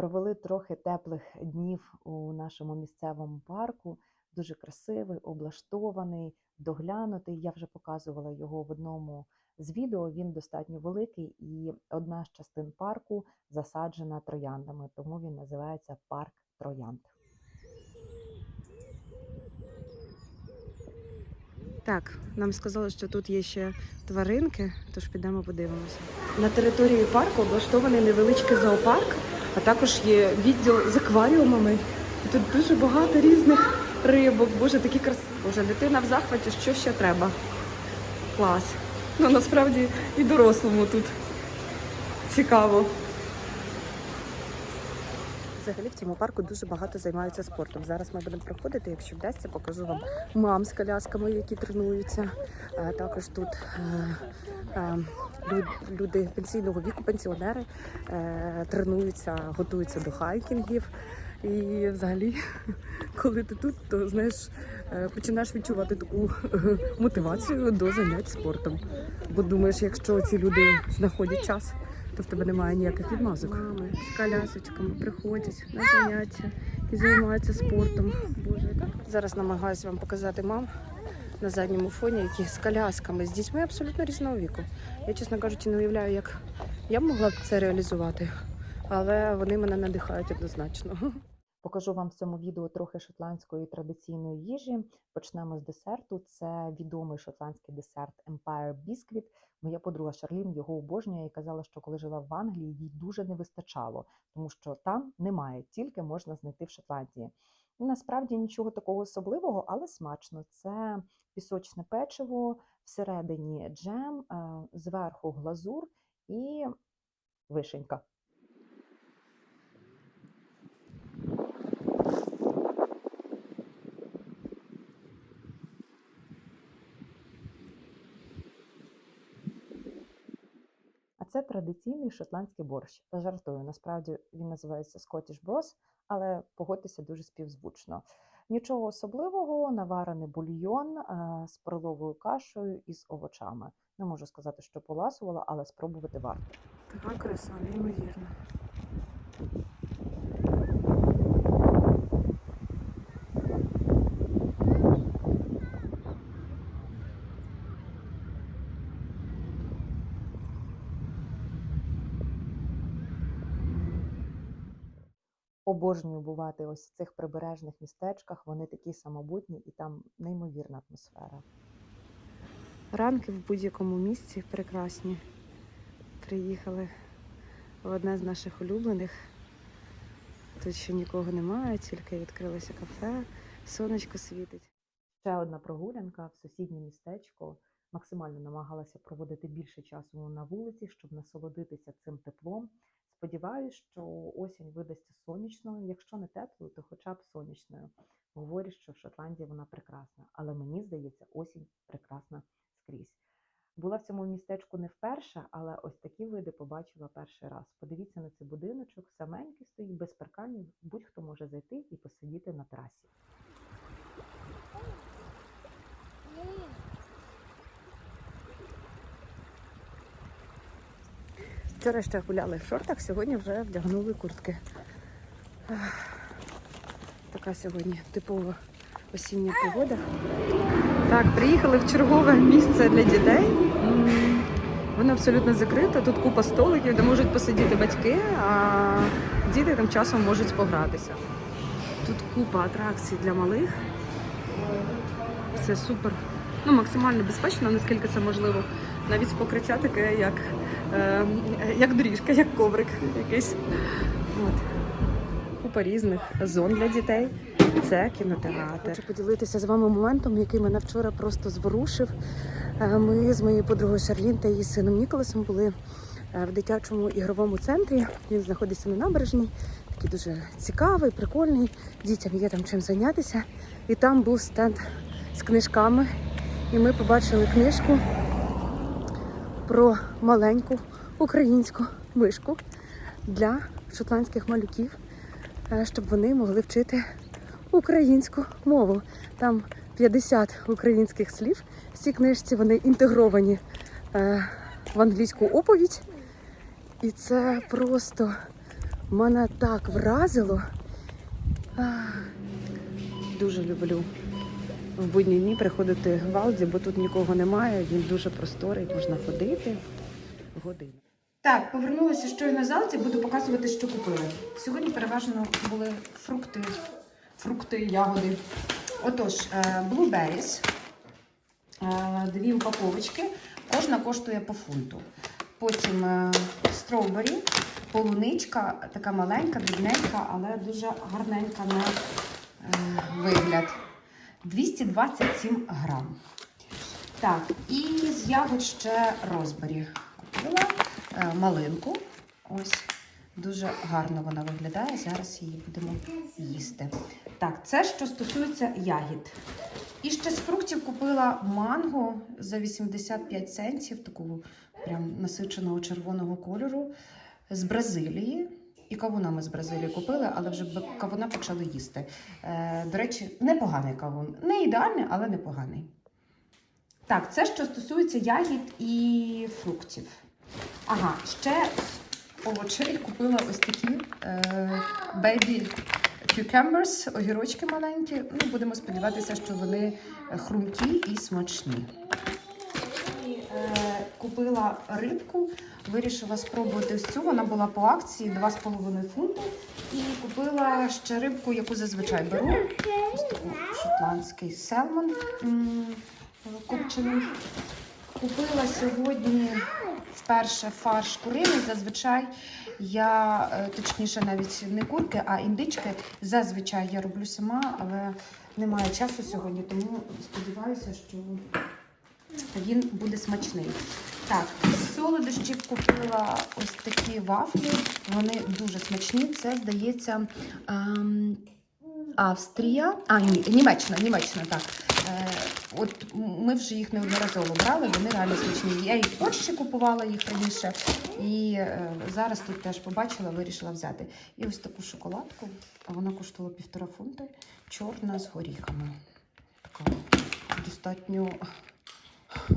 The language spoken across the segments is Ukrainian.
Провели трохи теплих днів у нашому місцевому парку. Дуже красивий, облаштований, доглянутий. Я вже показувала його в одному з відео. Він достатньо великий, і одна з частин парку засаджена трояндами, тому він називається парк троянд. Так, нам сказали, що тут є ще тваринки, тож підемо подивимося. На території парку облаштований невеличкий зоопарк, а також є відділ з акваріумами. Тут дуже багато різних рибок. Боже, такі красиві. Боже, дитина в захваті, що ще треба. Клас. Ну насправді і дорослому тут цікаво. Взагалі в цьому парку дуже багато займаються спортом. Зараз ми будемо проходити, якщо вдасться, покажу вам мам з колясками, які тренуються. Також тут е, е, люди пенсійного віку, пенсіонери е, тренуються, готуються до хайкінгів. І взагалі, коли ти тут, то знаєш, е, починаєш відчувати таку мотивацію до занять спортом. Бо думаєш, якщо ці люди знаходять час, то в тебе немає ніяких відмазок. Мами з колясочками приходять на заняття і займаються спортом. Боже, яка зараз намагаюся вам показати мам на задньому фоні, які з колясками, з дітьми абсолютно різного віку. Я, чесно кажучи, не уявляю, як я б могла б це реалізувати, але вони мене надихають однозначно. Покажу вам в цьому відео трохи шотландської традиційної їжі. Почнемо з десерту. Це відомий шотландський десерт Empire Biscuit. Моя подруга Шарлін його обожнює і казала, що коли жила в Англії, їй дуже не вистачало, тому що там немає, тільки можна знайти в Шотландії. Насправді нічого такого особливого, але смачно. Це пісочне печиво, всередині джем, е, зверху глазур і вишенька. А це традиційний шотландський борщ. Жартую, насправді він називається Scottish Bros, але погодьтеся дуже співзвучно. Нічого особливого, наварений бульйон е, з перловою кашею і з овочами. Не можу сказати, що поласувала, але спробувати варто. Така краса, неймовірна. Обожнюю бувати ось в цих прибережних містечках. Вони такі самобутні і там неймовірна атмосфера. Ранки в будь-якому місці прекрасні. Приїхали в одне з наших улюблених. Тут ще нікого немає, тільки відкрилося кафе, сонечко світить. Ще одна прогулянка в сусіднє містечко. Максимально намагалася проводити більше часу на вулиці, щоб насолодитися цим теплом. Сподіваюсь, що осінь видасться сонячною. Якщо не теплою, то хоча б сонячною. Говорять, що в Шотландії вона прекрасна, але мені здається, осінь прекрасна скрізь. Була в цьому містечку не вперше, але ось такі види побачила перший раз. Подивіться на цей будиночок, саменький стоїть без парканів. Будь-хто може зайти і посидіти на трасі. Вчора ще гуляли в шортах, сьогодні вже вдягнули куртки. Така сьогодні типова осіння погода. Так, приїхали в чергове місце для дітей. Воно абсолютно закрите. Тут купа столиків, де можуть посидіти батьки, а діти тим часом можуть погратися. Тут купа атракцій для малих. Все супер. Ну, максимально безпечно, наскільки це можливо. Навіть покриття таке, як, е, як доріжка, як коврик якийсь. От. Купа різних зон для дітей. Це кінотеатр. Хочу поділитися з вами моментом, який мене вчора просто зворушив. Е, Ми з моєю подругою Шарлін та її сином Ніколасом були е, в дитячому ігровому центрі. Він знаходиться на набережній, такий дуже цікавий, прикольний. Дітям є там чим зайнятися. І там був стенд з книжками. І ми побачили книжку про маленьку українську мишку для шотландських малюків, е, щоб вони могли вчити українську мову. Там 50 українських слів. В книжці вони інтегровані е, в англійську оповідь. І це просто Мене так вразило. Дуже люблю в будні дні приходити в Алді, бо тут нікого немає. Він дуже просторий, можна ходити годину. Так, повернулася щойно з Алді, буду показувати, що купили. Сьогодні переважно були фрукти, фрукти, ягоди. Отож, blueberries, е, дві упаковочки, кожна коштує по фунту. Потім строубері, полуничка, така маленька, дрібненька, але дуже гарненька на е, вигляд. 227 грам. Так, і з ягод ще розбері. Купила е, малинку. Ось дуже гарно вона виглядає. Зараз її будемо їсти. Так, це що стосується ягід. І ще з фруктів купила манго за 85 центів, такого прям насиченого червоного кольору з Бразилії. І кавуна ми з Бразилії купили, але вже кавуна почали їсти. Е, до речі, непоганий кавун. Не ідеальний, але непоганий. Так, це що стосується ягід і фруктів. Ага, ще з овочей купила ось такі е, baby cucumbers, огірочки маленькі. Ну, будемо сподіватися, що вони хрумкі і смачні. Купила рибку, вирішила спробувати ось цю. Вона була по акції 2,5 фунти. І купила ще рибку, яку зазвичай беру. Ось таку шотландський селмон копчений. Купила сьогодні вперше фарш куриний. Зазвичай я, е, точніше, навіть не курки, а індички. Зазвичай я роблю сама, але немає часу сьогодні, тому сподіваюся, що він буде смачний. Так, солодощів купила ось такі вафлі. Вони дуже смачні. Це, здається, ем, Австрія. А, ні, Німеччина, Німеччина, так. Е, от ми вже їх неодноразово брали, вони реально смачні. Я і в Польщі купувала їх раніше, і е, зараз тут теж побачила, вирішила взяти. І ось таку шоколадку. Вона коштувала півтора фунти, чорна з горіхами. Така достатньо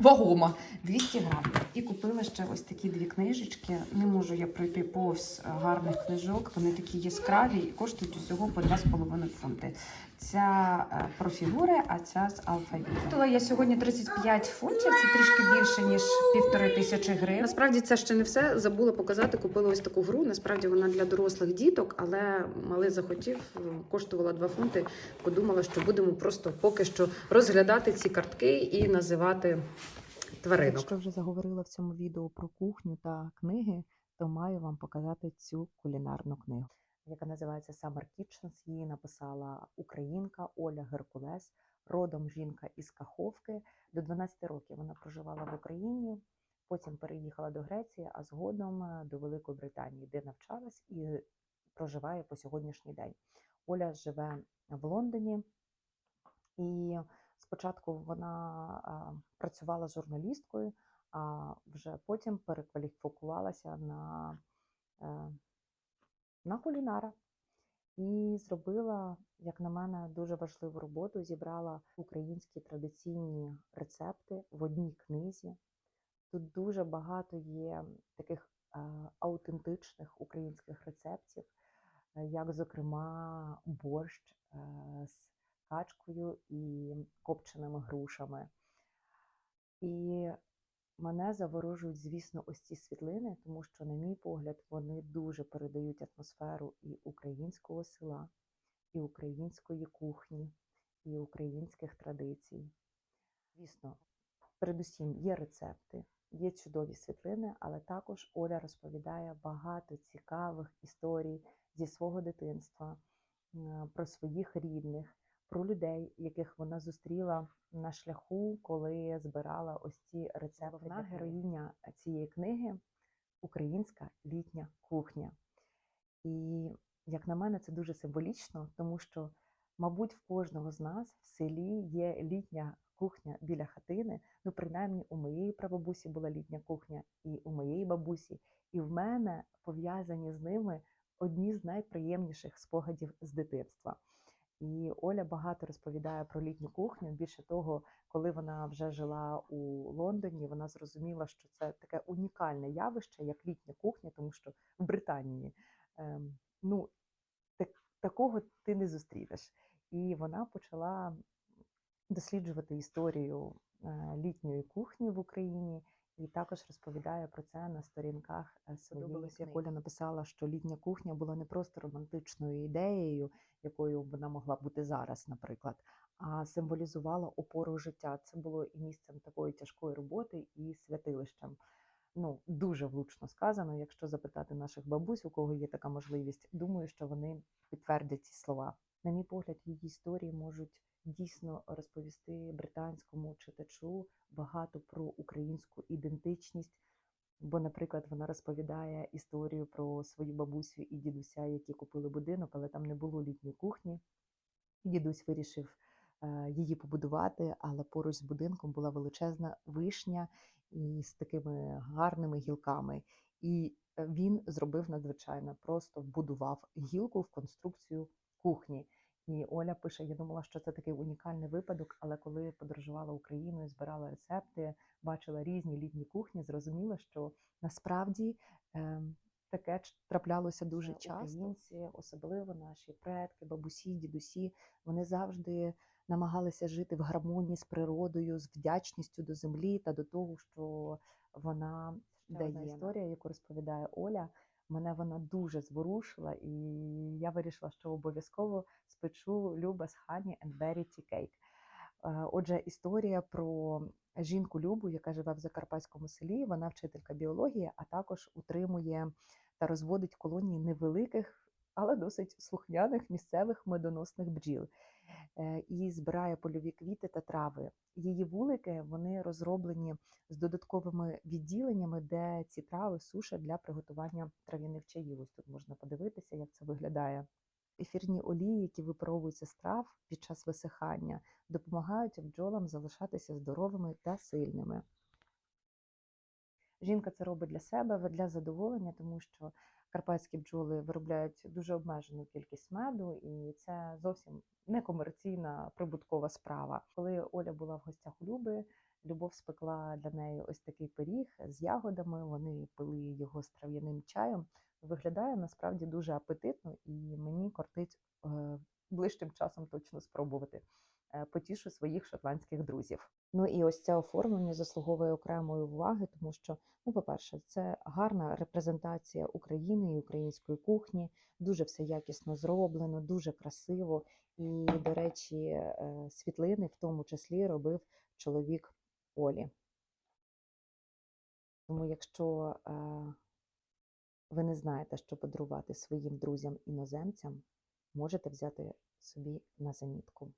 вагома 200 грам. І купила ще ось такі дві книжечки. Не можу я пройти повз гарних книжок. Вони такі яскраві і коштують усього по 2,5 фунти. Ця е, про фігури, а ця з алфавіту. Купила я сьогодні 35 фунтів. Це трішки більше ніж півтори тисячі гривень. Насправді це ще не все. Забула показати. Купила ось таку гру. Насправді вона для дорослих діток, але малий захотів, коштувала 2 фунти. Подумала, що будемо просто поки що розглядати ці картки і називати тваринок. Якщо вже заговорила в цьому відео про кухню та книги, то маю вам показати цю кулінарну книгу, яка називається Summer Kitchens. Її написала українка Оля Геркулес, родом жінка із Каховки. До 12 років вона проживала в Україні, потім переїхала до Греції, а згодом е, до Великої Британії, де навчалась і проживає по сьогоднішній день. Оля живе в Лондоні і Спочатку вона працювала журналісткою, а вже потім перекваліфікувалася на, е, на кулінара і зробила, як на мене, дуже важливу роботу. Зібрала українські традиційні рецепти в одній книзі. Тут дуже багато є таких е, аутентичних українських рецептів, е, як, зокрема, борщ з качкою і копченими грушами. І мене заворожують, звісно, ось ці світлини, тому що, на мій погляд, вони дуже передають атмосферу і українського села, і української кухні, і українських традицій. Звісно, передусім є рецепти, є чудові світлини, але також Оля розповідає багато цікавих історій зі свого дитинства, е, про своїх рідних про людей, яких вона зустріла на шляху, коли збирала ось ці рецепти. Вона героїня цієї книги Українська літня кухня. І, як на мене, це дуже символічно, тому що, мабуть, в кожного з нас в селі є літня кухня біля хатини. Ну, принаймні, у моєї прабабусі була літня кухня, і у моєї бабусі, і в мене пов'язані з ними одні з найприємніших спогадів з дитинства. І Оля багато розповідає про літню кухню. Більше того, коли вона вже жила у Лондоні, вона зрозуміла, що це таке унікальне явище, як літня кухня, тому що в Британії ем, ну, так, такого ти не зустрінеш. І вона почала досліджувати історію е, літньої кухні в Україні. І також розповідає про це на сторінках е, своєї як. Оля написала, що літня кухня була не просто романтичною ідеєю, якою вона могла бути зараз, наприклад, а символізувала опору життя. Це було і місцем такої тяжкої роботи, і святилищем. Ну, дуже влучно сказано. Якщо запитати наших бабусь, у кого є така можливість, думаю, що вони підтвердять ці слова. На мій погляд, її історії можуть дійсно розповісти британському читачу багато про українську ідентичність. Бо, наприклад, вона розповідає історію про свою бабусю і дідуся, які купили будинок, але там не було літньої кухні. Дідусь вирішив е, її побудувати, але поруч з будинком була величезна вишня і з такими гарними гілками. І е, він зробив надзвичайно просто вбудував гілку в конструкцію кухні. І Оля пише: я думала, що це такий унікальний випадок, але коли подорожувала Україною, збирала рецепти, бачила різні літні кухні, зрозуміла, що насправді е, таке траплялося дуже часто. Українці, особливо наші предки, бабусі, дідусі, вони завжди намагалися жити в гармонії з природою, з вдячністю до землі та до того, що вона Ще одна дає. історія, яку розповідає Оля, мене вона дуже зворушила, і я вирішила, що обов'язково спечу Люба з Хані and Berry Cake. Е, Отже, історія про жінку Любу, яка живе в закарпатському селі. Вона вчителька біології, а також утримує та розводить колонії невеликих, але досить слухняних місцевих медоносних бджіл. Е, І збирає польові квіти та трави. Її вулики вони розроблені з додатковими відділеннями, де ці трави сушать для приготування трав'яних чаїв. Ось тут можна подивитися, як це виглядає. Ефірні олії, які випаровуються з трав під час висихання, допомагають бджолам залишатися здоровими та сильними. Жінка це робить для себе, для задоволення, тому що карпатські бджоли виробляють дуже обмежену кількість меду, і це зовсім не комерційна прибуткова справа. Коли Оля була в гостях у Люби, Любов спекла для неї ось такий пиріг з ягодами. Вони пили його з трав'яним чаєм. Виглядає насправді дуже апетитно, і мені кортить е, ближчим часом точно спробувати. Е, Потішу своїх шотландських друзів. Ну і ось це оформлення заслуговує окремої уваги, тому що, ну, по-перше, це гарна репрезентація України і української кухні. Дуже все якісно зроблено, дуже красиво. І, до речі, е, світлини в тому числі робив чоловік Олі. Тому, якщо е, ви не знаєте, що подарувати своїм друзям-іноземцям, можете взяти собі на замітку.